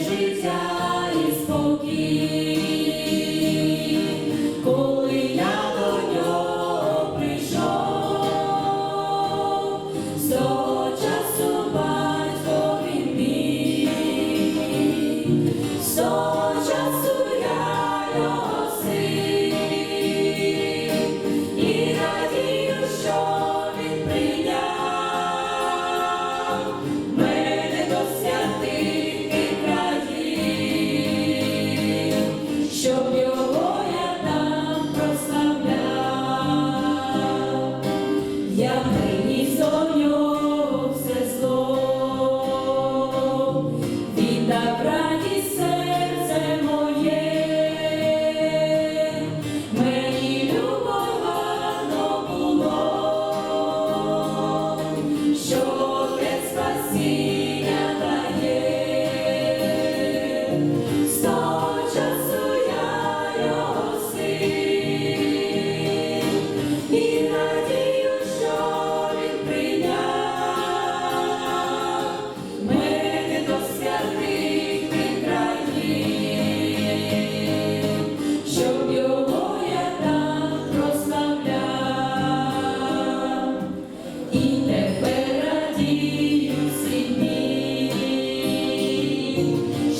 життя.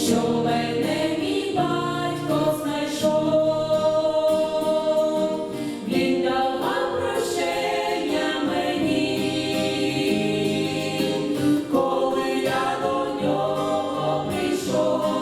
що мене мій батько знайшов, він дав прощення мені, коли я до нього прийшов.